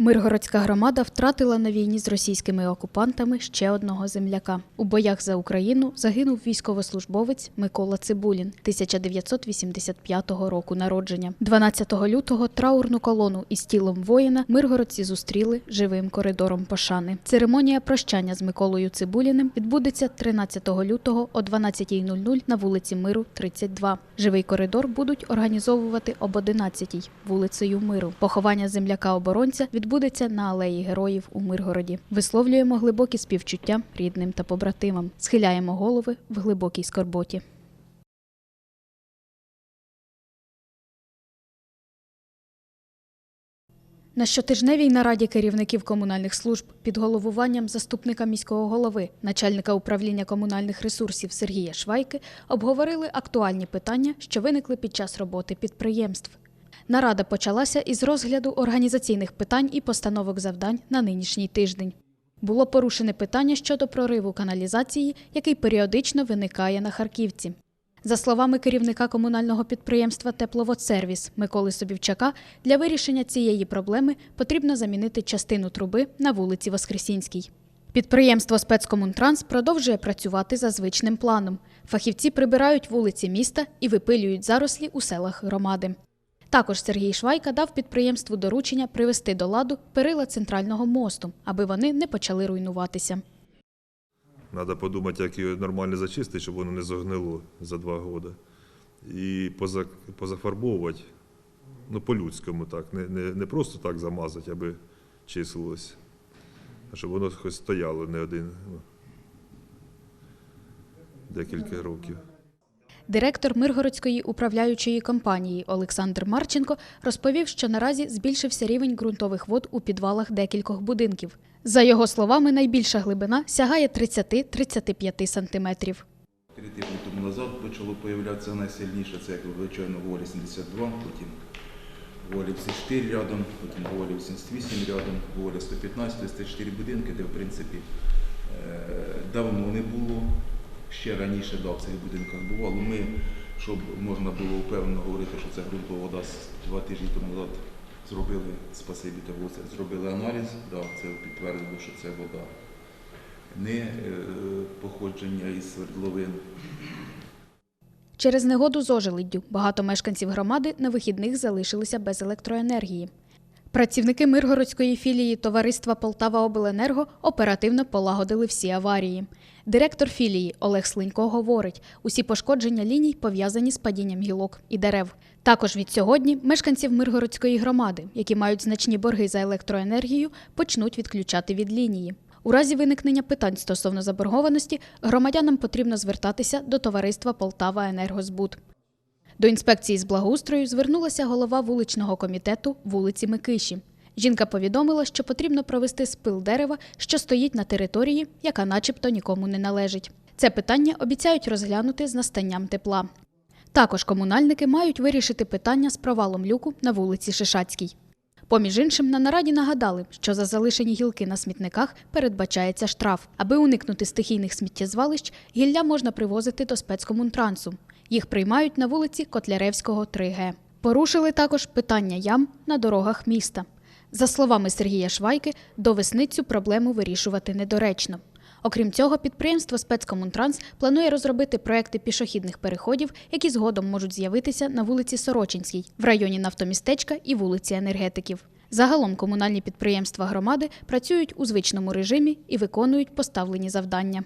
Миргородська громада втратила на війні з російськими окупантами ще одного земляка. У боях за Україну загинув військовослужбовець Микола Цибулін 1985 року народження. 12 лютого траурну колону із тілом воїна миргородці зустріли живим коридором пошани. Церемонія прощання з Миколою Цибуліним відбудеться 13 лютого о 12.00 на вулиці Миру, 32. Живий коридор будуть організовувати об 11 вулицею Миру. Поховання земляка-оборонця відбудеться на алеї героїв у Миргороді. Висловлюємо глибокі співчуття рідним та побратимам. Схиляємо голови в глибокій скорботі. На щотижневій нараді керівників комунальних служб під головуванням заступника міського голови, начальника управління комунальних ресурсів Сергія Швайки обговорили актуальні питання, що виникли під час роботи підприємств. Нарада почалася із розгляду організаційних питань і постановок завдань на нинішній тиждень. Було порушене питання щодо прориву каналізації, який періодично виникає на Харківці. За словами керівника комунального підприємства Тепловодсервіс Миколи Собівчака, для вирішення цієї проблеми потрібно замінити частину труби на вулиці Воскресінській. Підприємство спецкомунтранс продовжує працювати за звичним планом. Фахівці прибирають вулиці міста і випилюють зарослі у селах громади. Також Сергій Швайка дав підприємству доручення привести до ладу перила центрального мосту, аби вони не почали руйнуватися. Треба подумати, як його нормально зачистити, щоб воно не загнило за два роки. І позафарбовувати, ну, по-людському так, не, не, не просто так замазати, аби числилось, а щоб воно хоч стояло не один, ну, декілька років. Директор Миргородської управляючої компанії Олександр Марченко розповів, що наразі збільшився рівень ґрунтових вод у підвалах декількох будинків. За його словами, найбільша глибина сягає 30-35 сантиметрів. Три тижні тому назад почало появлятися найсильніше, це як звичайно Волі 72, потім Волі 54 рядом, потім Волі 88 рядом, Волі 115, це 4 будинки, де в принципі е, давно не було. Ще раніше да, в цих будинках бувало. Ми, щоб можна було впевнено говорити, що це ґрунтова вода, два тижні тому назад зробили, спасибі теплоце, зробили аналіз, да, це підтвердило, що це вода не е, походження із свердловин. Через негоду з ожеледдю багато мешканців громади на вихідних залишилися без електроенергії. Працівники Миргородської філії товариства Полтава Обленерго оперативно полагодили всі аварії. Директор філії Олег Слинько говорить, усі пошкодження ліній пов'язані з падінням гілок і дерев. Також від сьогодні мешканців Миргородської громади, які мають значні борги за електроенергію, почнуть відключати від лінії. У разі виникнення питань стосовно заборгованості громадянам потрібно звертатися до товариства Полтава Енергозбут. До інспекції з благоустрою звернулася голова вуличного комітету вулиці Микиші. Жінка повідомила, що потрібно провести спил дерева, що стоїть на території, яка начебто нікому не належить. Це питання обіцяють розглянути з настанням тепла. Також комунальники мають вирішити питання з провалом люку на вулиці Шишацькій. Поміж іншим, на нараді нагадали, що за залишені гілки на смітниках передбачається штраф. Аби уникнути стихійних сміттєзвалищ, гілля можна привозити до спецкомунтрансу. Їх приймають на вулиці Котляревського, 3Г. Порушили також питання ям на дорогах міста. За словами Сергія Швайки, до весни цю проблему вирішувати недоречно. Окрім цього, підприємство спецкомунтранс планує розробити проекти пішохідних переходів, які згодом можуть з'явитися на вулиці Сорочинській, в районі нафтомістечка і вулиці енергетиків. Загалом комунальні підприємства громади працюють у звичному режимі і виконують поставлені завдання.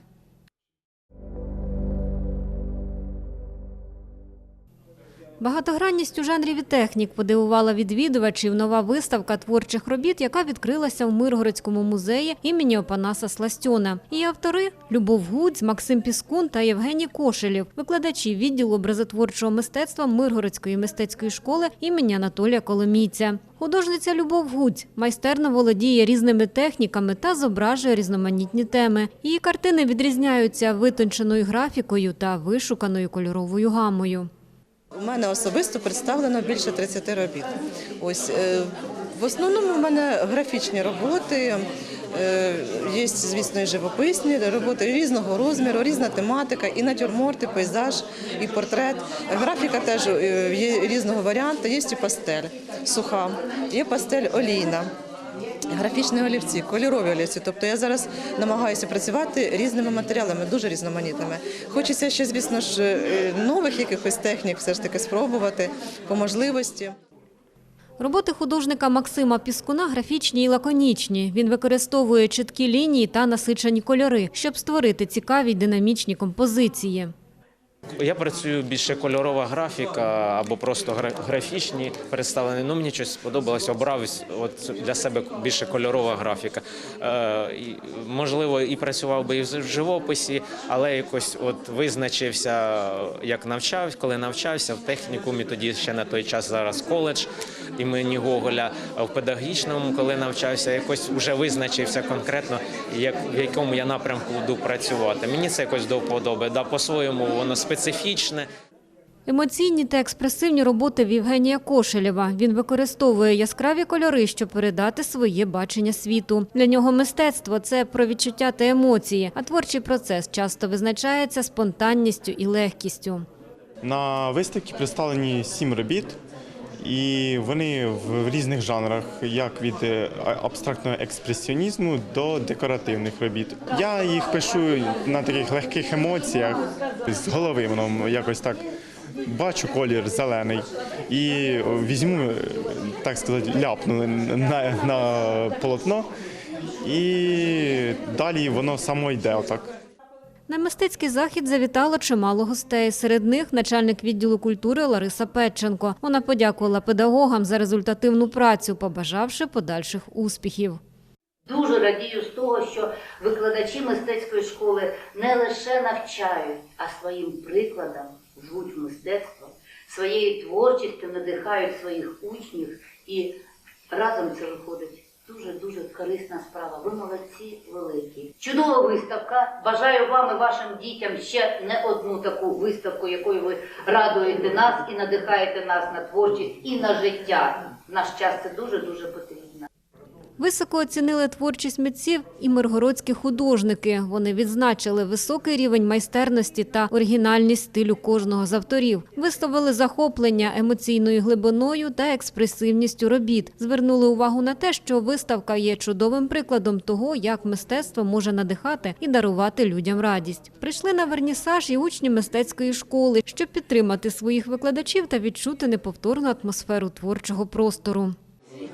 Багатогранність у жанрі технік подивувала відвідувачів нова виставка творчих робіт, яка відкрилася в Миргородському музеї імені Опанаса Сластьона. Її автори Любов Гудзь, Максим Піскун та Євгеній Кошелєв, викладачі відділу образотворчого мистецтва Миргородської мистецької школи імені Анатолія Коломійця. Художниця Любов Гудзь майстерно володіє різними техніками та зображує різноманітні теми. Її картини відрізняються витонченою графікою та вишуканою кольоровою гамою. У мене особисто представлено більше 30 робіт. Ось е, в основному в мене графічні роботи. е, Є, звісно, і живописні роботи різного розміру, різна тематика, і натюрморт, і пейзаж, і портрет. Графіка теж е, є різного варіанту, є і пастель суха, є пастель олійна. Графічні олівці, кольорові олівці. Тобто я зараз намагаюся працювати різними матеріалами, дуже різноманітними. Хочеться ще, звісно ж, е, нових якихось технік все ж таки спробувати по можливості. Роботи художника Максима Піскуна графічні і лаконічні. Він використовує чіткі лінії та насичені кольори, щоб створити цікаві й динамічні композиції. Я працюю більше кольорова графіка або просто графічні представлені. Ну мені щось сподобалось, обрав от для себе більше кольорова графіка. Е, можливо, і працював би і в живописі, але якось от визначився, як навчав, коли навчався в технікумі. Тоді ще на той час зараз коледж імені Гоголя. В педагогічному, коли навчався, якось вже визначився конкретно, як в якому я напрямку буду працювати. Мені це якось до вподоби. Да, по-своєму воно специфічне. Емоційні та експресивні роботи в Євгенія Кошелєва. Він використовує яскраві кольори, щоб передати своє бачення світу. Для нього мистецтво це про відчуття та емоції, а творчий процес часто визначається спонтанністю і легкістю. На виставці представлені сім робіт, і вони в різних жанрах, як від е, абстрактного експресіонізму до декоративних робіт. Я їх пишу на таких легких емоціях, з голови воно якось так. Бачу колір зелений і візьму, е, так сказати, ляпну на, на полотно, і далі воно само йде отак. На мистецький захід завітало чимало гостей. Серед них начальник відділу культури Лариса Петченко. Вона подякувала педагогам за результативну працю, побажавши подальших успіхів. Дуже радію з того, що викладачі мистецької школи не лише навчають, а своїм прикладом звуть мистецтво, своєю творчістю надихають своїх учнів і разом це виходить дуже-дуже корисна справа. Ви молодці великі. Чудова виставка. Бажаю вам і вашим дітям ще не одну таку виставку, якою ви радуєте нас і надихаєте нас на творчість і на життя. Наш час це дуже-дуже потрібно. Високо оцінили творчість митців і миргородські художники. Вони відзначили високий рівень майстерності та оригінальність стилю кожного з авторів. Висловили захоплення емоційною глибиною та експресивністю робіт. Звернули увагу на те, що виставка є чудовим прикладом того, як мистецтво може надихати і дарувати людям радість. Прийшли на вернісаж і учні мистецької школи, щоб підтримати своїх викладачів та відчути неповторну атмосферу творчого простору.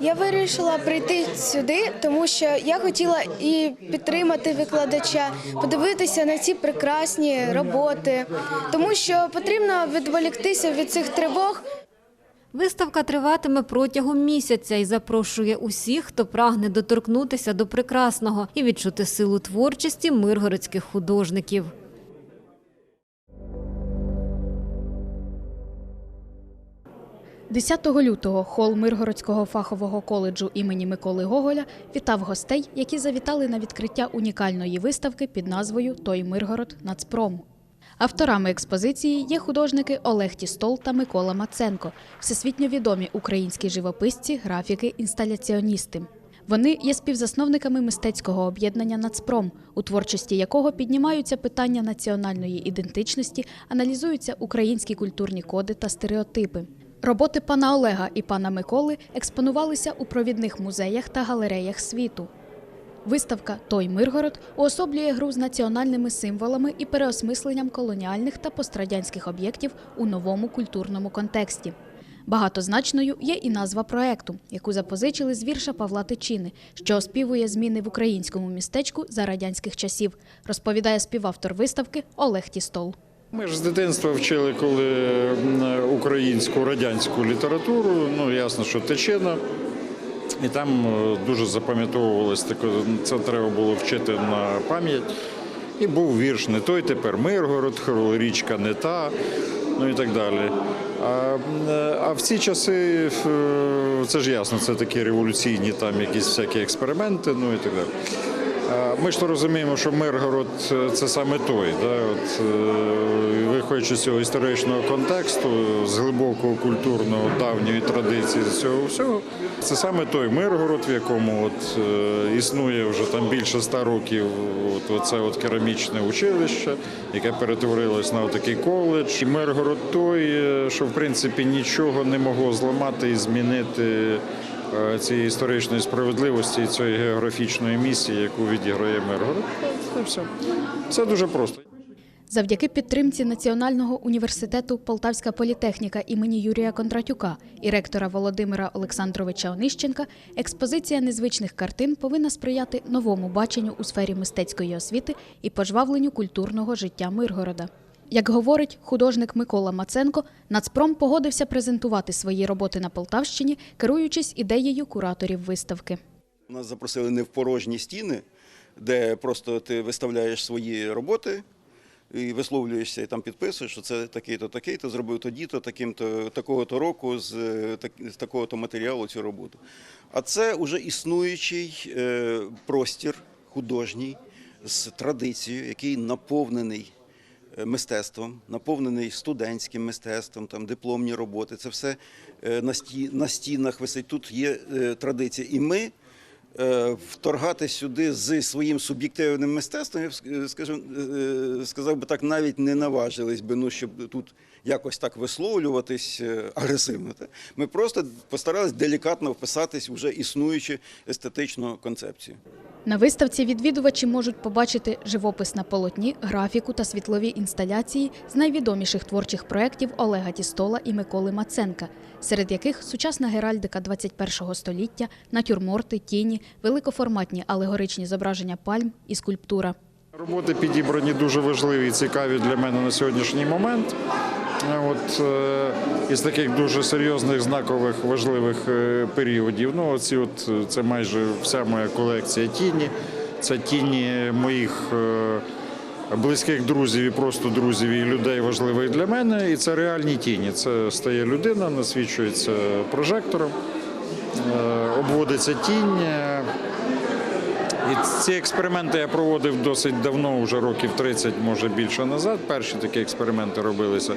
Я вирішила прийти сюди, тому що я хотіла і підтримати викладача, подивитися на ці прекрасні роботи, тому що потрібно відволіктися від цих тривог. Виставка триватиме протягом місяця і запрошує усіх, хто прагне доторкнутися до прекрасного і відчути силу творчості миргородських художників. – 10 лютого хол Миргородського фахового коледжу імені Миколи Гоголя вітав гостей, які завітали на відкриття унікальної виставки під назвою Той Миргород Нацпром. Авторами експозиції є художники Олег Тістол та Микола Маценко, всесвітньо відомі українські живописці, графіки, інсталяціоністи. Вони є співзасновниками мистецького об'єднання Нацпром, у творчості якого піднімаються питання національної ідентичності, аналізуються українські культурні коди та стереотипи. Роботи пана Олега і пана Миколи експонувалися у провідних музеях та галереях світу. Виставка Той Миргород уособлює гру з національними символами і переосмисленням колоніальних та пострадянських об'єктів у новому культурному контексті. Багатозначною є і назва проекту, яку запозичили з вірша Павла Тичини, що оспівує зміни в українському містечку за радянських часів, розповідає співавтор виставки Олег Тістол. Ми ж з дитинства вчили, коли українську радянську літературу. Ну ясно, що течена. І там е, дуже запам'ятовувалось це треба було вчити на пам'ять. І був вірш не той тепер Миргород, річка не та, ну і так далі. А, е, а в ці часи е, це ж ясно, це такі революційні там якісь всякі експерименти, ну і так далі. Ми ж то розуміємо, що Миргород е, це саме той. Да? От, е, виходячи з цього історичного контексту, з глибокого культурного давньої традиції з цього всього, це саме той Миргород, в якому от, е, існує вже там більше ста років от, оце от керамічне училище, яке перетворилось на такий коледж. І Миргород той, що в принципі нічого не могло зламати і змінити цієї історичної справедливості і цієї географічної місії, яку відіграє Миргород. Це все. Все дуже просто. Завдяки підтримці Національного університету Полтавська політехніка імені Юрія Кондратюка і ректора Володимира Олександровича Онищенка експозиція незвичних картин повинна сприяти новому баченню у сфері мистецької освіти і пожвавленню культурного життя Миргорода. Як говорить художник Микола Маценко, Нацпром погодився презентувати свої роботи на Полтавщині, керуючись ідеєю кураторів виставки. Нас запросили не в порожні стіни, де просто ти виставляєш свої роботи і висловлюєшся, і там підписуєш, що це такий-то, такий-то, зробив тоді-то, таким-то, такого-то року з, так- з такого-то матеріалу цю роботу. А це вже існуючий е, простір художній з традицією, який наповнений мистецтвом, наповнений студентським мистецтвом, там дипломні роботи. Це все е, на, сті, на стінах висить. Тут є е, традиція. І ми е, вторгати сюди з своїм суб'єктивним мистецтвом, я б ск- скажу, е, сказав би так, навіть не наважились би, ну, щоб тут якось так висловлюватись е, агресивно. та. Ми просто постарались делікатно вписатись в вже існуючу естетичну концепцію. На виставці відвідувачі можуть побачити живопис на полотні, графіку та світлові інсталяції з найвідоміших творчих проєктів Олега Тістола і Миколи Маценка, серед яких сучасна геральдика 21 століття, натюрморти, тіні, великоформатні алегоричні зображення пальм і скульптура. Роботи підібрані дуже важливі і цікаві для мене на сьогоднішній момент. Е, От е, із таких дуже серйозних знакових важливих е, періодів. Ну, оці от це майже вся моя колекція тіні. Це тіні моїх близьких друзів і просто друзів і людей важливих для мене. І це реальні тіні. Це стає людина, насвічується прожектором, обводиться тінь. і ці експерименти я проводив досить давно, вже років 30, може більше назад. Перші такі експерименти робилися.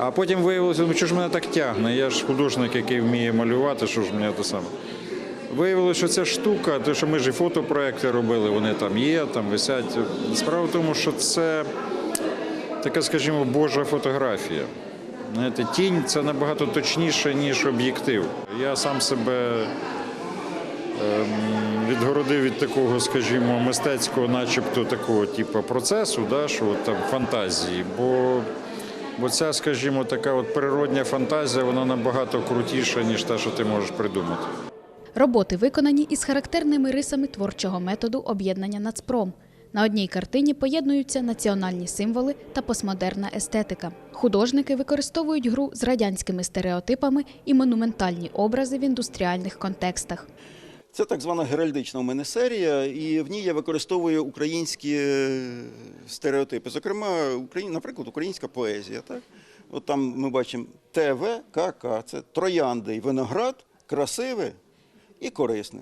А потім виявилося, ну що ж мене так тягне? Я ж художник, який вміє малювати, що ж мені те саме. Виявилося, що ця штука, те, що ми ж і фотопроекти робили, вони там є, там висять. Справа в тому, що це така, скажімо, божа фотографія. Знаєте, тінь це набагато точніше, ніж об'єктив. Я сам себе ем, відгородив від такого, скажімо, мистецького, начебто такого типу процесу, да, що от там фантазії. Бо, бо ця, скажімо, така от природня фантазія, вона набагато крутіша, ніж те, що ти можеш придумати. Роботи виконані із характерними рисами творчого методу об'єднання «Нацпром». На одній картині поєднуються національні символи та постмодерна естетика. Художники використовують гру з радянськими стереотипами і монументальні образи в індустріальних контекстах. Це так звана геральдична у мене серія, і в ній я використовую українські е, стереотипи. Зокрема, Україн, наприклад, українська поезія. Так? От там ми бачимо ТВКК, це троянди і виноград, красиве і корисне.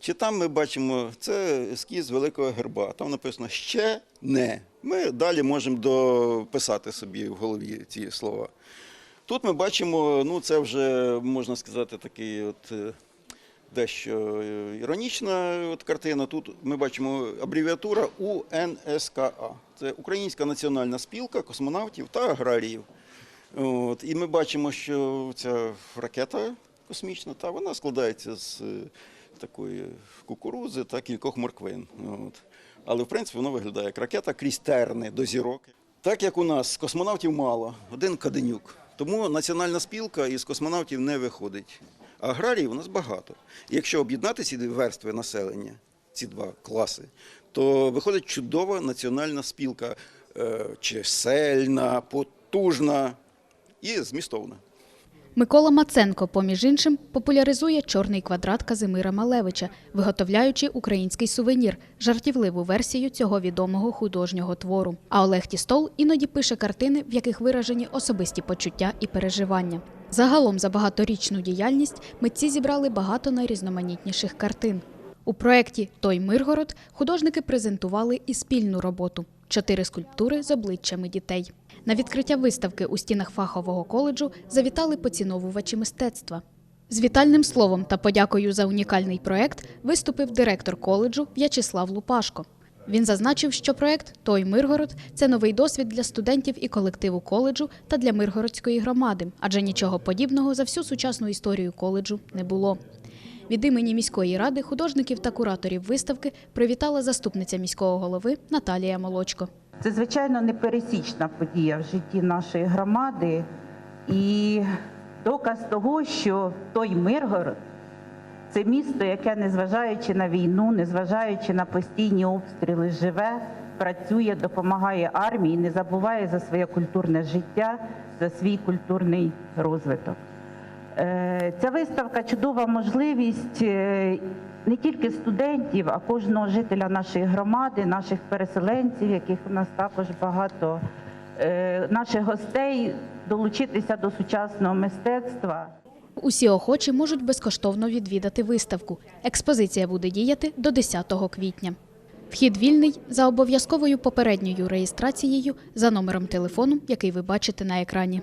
Чи там ми бачимо це ескіз великого герба, там написано ще не. Ми далі можемо дописати собі в голові ці слова. Тут ми бачимо, ну це вже можна сказати, такий от е, дещо е, іронічна от картина. Тут ми бачимо абревіатура УНСКА. Це Українська національна спілка космонавтів та аграріїв. От, і ми бачимо, що ця ракета космічна, та вона складається з е, такої кукурузи та кількох морквин. От. Але в принципі воно виглядає як ракета крізь терни до зірок. Так як у нас космонавтів мало, один Каденюк. Тому національна спілка із космонавтів не виходить. Аграріїв у нас багато. Якщо об'єднати ці верстви населення, ці два класи, то виходить чудова національна спілка, е, чисельна, потужна і змістовна. Микола Маценко, поміж іншим, популяризує чорний квадрат Казимира Малевича, виготовляючи український сувенір, жартівливу версію цього відомого художнього твору. А Олег Тістол іноді пише картини, в яких виражені особисті почуття і переживання. Загалом за багаторічну діяльність митці зібрали багато найрізноманітніших картин. У проєкті Той Миргород художники презентували і спільну роботу чотири скульптури з обличчями дітей. На відкриття виставки у стінах фахового коледжу завітали поціновувачі мистецтва. З вітальним словом та подякою за унікальний проект виступив директор коледжу В'ячеслав Лупашко. Він зазначив, що проект Той Миргород це новий досвід для студентів і колективу коледжу та для Миргородської громади, адже нічого подібного за всю сучасну історію коледжу не було. Від імені міської ради художників та кураторів виставки привітала заступниця міського голови Наталія Молочко. Це звичайно непересічна подія в житті нашої громади і доказ того, що той Миргород це місто, яке, незважаючи на війну, незважаючи на постійні обстріли, живе, працює, допомагає армії, не забуває за своє культурне життя, за свій культурний розвиток. Е, Ця виставка чудова можливість е, не тільки студентів, а кожного жителя нашої громади, наших переселенців, яких у нас також багато, е, наших гостей долучитися до сучасного мистецтва. Усі охочі можуть безкоштовно відвідати виставку. Експозиція буде діяти до 10 квітня. Вхід вільний за обов'язковою попередньою реєстрацією за номером телефону, який ви бачите на екрані.